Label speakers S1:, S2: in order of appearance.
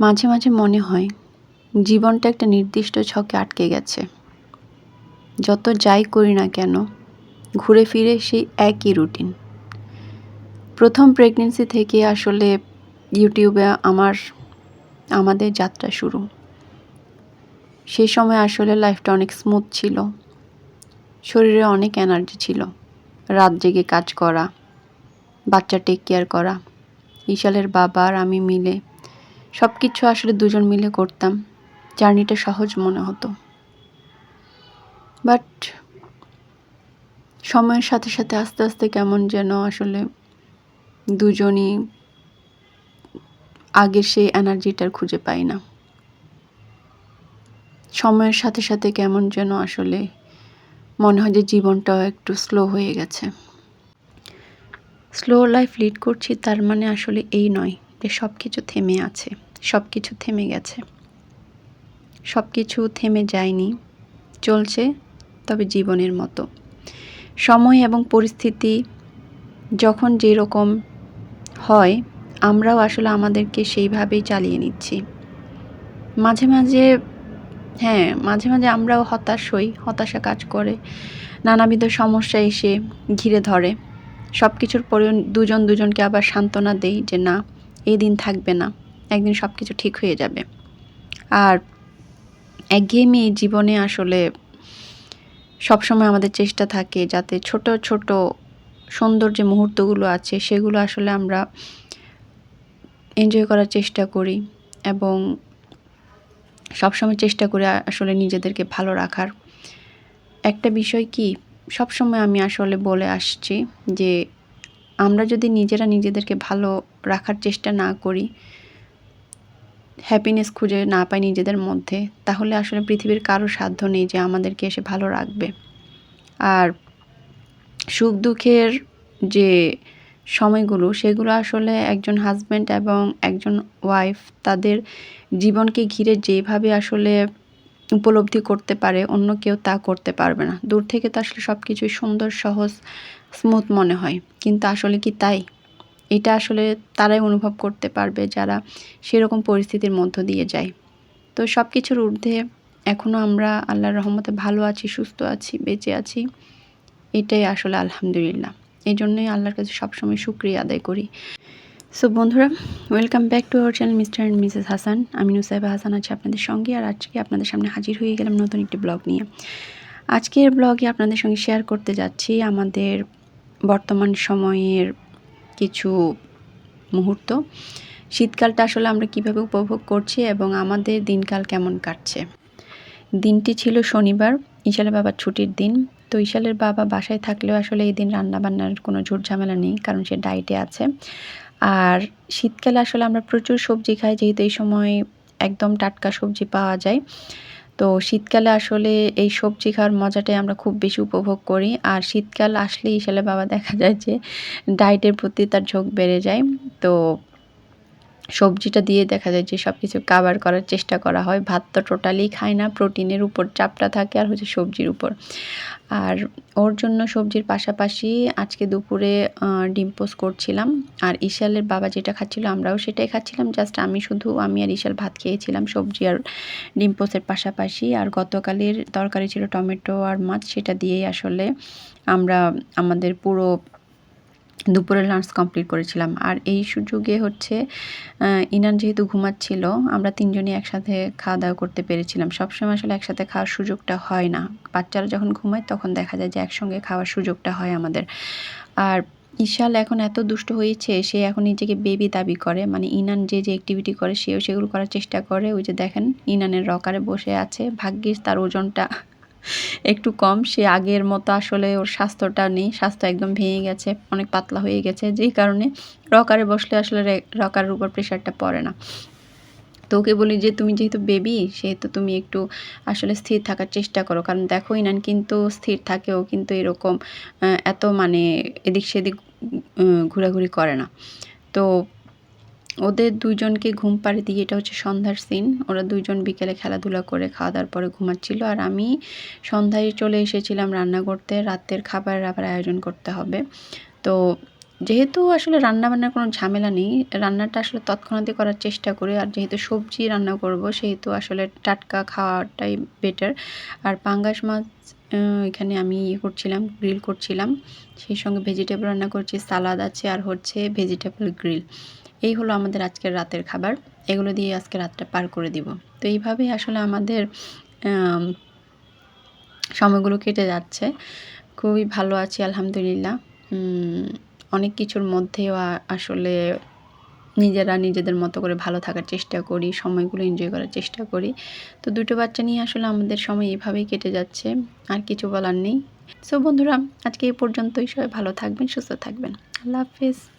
S1: মাঝে মাঝে মনে হয়, জীবনটা একটা নির্দিষ্ট ছকে আটকে গেছে। যত যাই করি না কেন, ঘুরে ফিরে সেই একই রুটিন প্রথম প্রেগনেন্সি থেকে আসলে ইউটিউবে আমার, আমাদের যাত্রা শুরু। সেই সময় আসলে লাইফটা অনেক স্মুথ ছিল। শরীরে অনেক এনার্জি ছিল। রাত জেগে কাজ করা, বাচ্চা টেক কেয়ার করা ইশালের বাবা আর আমি মিলে সব কিছু আসলে দুজন মিলে করতাম। জার্নিটা সহজ মনে হতো। বাট সময়ের সাথে সাথে আস্তে আস্তে কেমন যেন আসলে দুজনই আগের সেই এনার্জিটার খুঁজে পাই না। সময়ের সাথে সাথে কেমন যেন আসলে মনে হয় যে জীবনটাও একটু স্লো হয়ে গেছে। স্লো লাইফ লিড করছি তার মানে আসলে এই নয়। যে সব কিছু থেমে আছে সব কিছু থেমে গেছে। সব কিছু থেমে যায়নি, চলছে তবে জীবনের মতো। সময় এবং পরিস্থিতি যখন যেরকম হয়, আমরাও আসলে আমাদেরকে সেইভাবেই চালিয়ে নিচ্ছি। মাঝে মাঝে হ্যাঁ মাঝে মাঝে আমরাও হতাশ হই, হতাশা কাজ করে, নানাবিধ সমস্যা এসে ঘিরে ধরে। সব কিছুর পরেও দুজন দুজনকে আবার সান্ত্বনা দেই যে না এই দিন থাকবে না। একদিন সব কিছু ঠিক হয়ে যাবে। আর একঘেয়েমি এই জীবনে আসলে সবসময় আমাদের চেষ্টা থাকে যাতে ছোট ছোট সুন্দর যে মুহূর্তগুলো আছে, সেগুলো আসলে আমরা এনজয় করার চেষ্টা করি এবং সবসময় চেষ্টা করি আসলে নিজেদেরকে ভালো রাখার। একটা বিষয় কি? সবসময় আমি আসলে বলে আসছি যে আমরা যদি নিজেরা নিজেদেরকে ভালো রাখার চেষ্টা না করি হ্যাপিনেস খুঁজে না পাই নিজেদের মধ্যে, তাহলে আসলে পৃথিবীর কারও সাধ্য নেই যে আমাদেরকে এসে ভালো রাখবে। আর সুখ দুঃখের যে সময়গুলো, সেগুলো আসলে একজন হাজব্যান্ড এবং একজন ওয়াইফ তাদের জীবনকে ঘিরে যেভাবে আসলে উপলব্ধি করতে পারে, অন্য কেউ তা করতে পারবে না। দূর থেকে তো আসলে সব কিছুই সুন্দর, সহজ স্মুথ মনে হয়। কিন্তু আসলে কি তাই? এটা আসলে তারাই অনুভব করতে পারবে যারা সেরকম পরিস্থিতির মধ্য দিয়ে যায়। তো সব কিছুর ঊর্ধ্বে এখনও আমরা আল্লাহর রহমতে ভালো আছি, সুস্থ আছি, বেঁচে আছি, এটাই আসলে আলহামদুলিল্লাহ। এই জন্যই আল্লাহর কাছে সবসময় শুক্রিয়া আদায় করি। সো বন্ধুরা welcome back to our channel mister and missus Hasan আমি নুসাইবা হাসান আছি আপনাদের সঙ্গে, আর আজকে আপনাদের সামনে হাজির হয়ে গেলাম নতুন একটি ব্লগ নিয়ে। আজকের ব্লগে আপনাদের সঙ্গে শেয়ার করতে যাচ্ছি আমাদের বর্তমান সময়ের কিছু মুহূর্ত। শীতকালটা আসলে আমরা কীভাবে উপভোগ করছি এবং আমাদের দিনকাল কেমন কাটছে। দিনটি ছিল শনিবার ইশালের বাবার ছুটির দিন। তো ইশালের বাবা বাসায় থাকলেও আসলে এই দিন রান্নাবান্নার কোনো ঝুট ঝামেলা নেই, কারণ সে ডায়েটে আছে। আর শীতকালে আসলে আমরা প্রচুর সবজি খাই, যেহেতু এই সময় একদম টাটকা সবজি পাওয়া যায়। তো শীতকালে আসলে এই সবজি খাওয়ার মজাটাই আমরা খুব বেশি উপভোগ করি। আর শীতকাল আসলেই ইশালে বাবা দেখা যায় যে ডায়েটের প্রতি তার ঝোঁক বেড়ে যায়। তো সবজিটা দিয়ে দেখা যায় যে সব কিছু কাভার করার চেষ্টা করা হয়। ভাত তো টোটালি খায় না, প্রোটিনের উপর চাপটা থাকে আর হচ্ছে সবজির উপর। আর ওর জন্য সবজির পাশাপাশি আজকে দুপুরে ডিম পোস করছিলাম। আর ইশালের বাবা যেটা খাচ্ছিল, আমরাও সেটাই খাচ্ছিলাম। জাস্ট আমি শুধু, আমি আর ইশাল ভাত খেয়েছিলাম, সবজি আর ডিম পোসের পাশাপাশি। আর গতকালের তরকারি ছিল টমেটো আর মাছ, সেটা দিয়েই আসলে আমরা, আমাদের পুরো দুপুরে লাঞ্চ কমপ্লিট করেছিলাম। আর এই সুযোগে হচ্ছে ইনান যেহেতু ঘুমাচ্ছিল, আমরা তিনজনই একসাথে খাওয়া দাওয়া করতে পেরেছিলাম। সবসময় আসলে একসাথে খাওয়ার সুযোগটা হয় না। বাচ্চারা যখন ঘুমায়, তখন দেখা যায় যে একসঙ্গে খাওয়ার সুযোগটা হয় আমাদের। আর ইশাল এখন এত দুষ্ট হয়েছে, সে এখন নিজেকে বেবি দাবি করে। মানে ইনান যে যে অ্যাক্টিভিটি করে, সেও সেগুলো করার চেষ্টা করে। ওই যে দেখেন, ইনানের রকারে বসে আছে। ভাগ্যিস তার ওজনটা একটু কম, সে আগের মতো আসলে ওর স্বাস্থ্যটা নেই, স্বাস্থ্য একদম ভেঙে গেছে, অনেক পাতলা হয়ে গেছে, যেই কারণে রকারে বসলে আসলে রকারের উপর প্রেশারটা পড়ে না। তো ওকে বলি যে, তুমি যেহেতু বেবি, সেহেতু তুমি একটু আসলে স্থির থাকার চেষ্টা করো। কারণ দেখো ইনান কিন্তু স্থির থাকেও, কিন্তু এরকম এত মানে এদিক সেদিক ঘোরাঘুরি করে না। তো ওদের দুজনকে ঘুম পাড়ি দিয়ে এটা হচ্ছে সন্ধ্যার সিন ওরা দুজন বিকেলে খেলাধুলা করে খাওয়া দাওয়ার পরে ঘুমাচ্ছিল। আর আমি সন্ধ্যায় চলে এসেছিলাম রান্না করতে, রাতের খাবার আবার আয়োজন করতে হবে। তো যেহেতু আসলে রান্নাবান্নার কোনো ঝামেলা নেই, রান্নাটা আসলে তৎক্ষণাৎই করার চেষ্টা করি। আর যেহেতু সবজি রান্না করব, সেহেতু আসলে টাটকা খাওয়াটাই বেটার আর পাঙ্গাস মাছ এখানে আমি ইয়ে করছিলাম গ্রিল করছিলাম। সেই সঙ্গে ভেজিটেবল রান্না করছি সালাদ আছে, আর হচ্ছে ভেজিটেবল গ্রিল এই হলো আমাদের আজকের রাতের খাবার। এগুলো দিয়ে আজকে রাতটা পার করে দিব। তো এইভাবেই আসলে আমাদের সময়গুলো কেটে যাচ্ছে। খুবই ভালো আছি, আলহামদুলিল্লাহ। অনেক কিছুর মধ্যেও আসলে নিজেরা নিজেদের মতো করে ভালো থাকার চেষ্টা করি, সময়গুলো এনজয় করার চেষ্টা করি। তো দুটো বাচ্চা নিয়ে আসলে আমাদের সময় এভাবেই কেটে যাচ্ছে, আর কিছু বলার নেই। সো বন্ধুরা, আজকে এই পর্যন্তই। সবাই ভালো থাকবেন, সুস্থ থাকবেন। আল্লাহ হাফিজ।